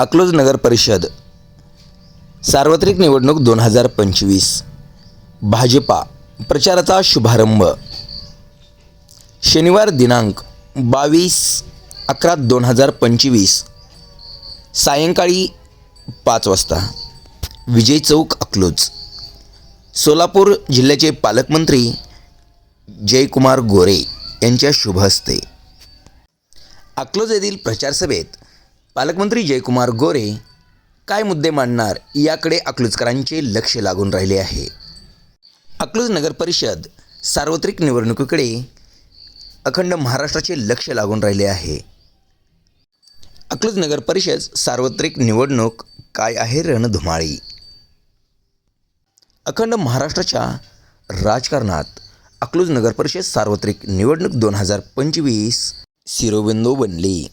अकलूज नगर परिषद. सार्वत्रिक निवडणूक दोन हजार पंचवीस. भाजपा प्रचाराचा शुभारंभ. शनिवार दिनांक बावीस अकरा दोन हजार पंचवीस. सायंकाळी पाच वाजता. विजय चौक अकलूज. सोलापूर जिल्ह्याचे पालकमंत्री जयकुमार गोरे यांच्या शुभ हस्ते अकलूज येथील प्रचार सभेत पालकमंत्री जयकुमार गोरे काय मुद्दे मांडणार याकडे अकलूजकरांचे लक्ष लागून राहिले आहे. अकलूज नगर परिषद सार्वत्रिक निवडणुकीकडे अखंड महाराष्ट्राचे लक्ष लागून राहिले आहे. अकलूज नगर परिषद सार्वत्रिक निवडणूक काय आहे रणधुमाळी? अखंड महाराष्ट्राच्या राजकारणात अकलूज नगर परिषद सार्वत्रिक निवडणूक दोन हजार पंचवीस शिरोबिंदू बनली.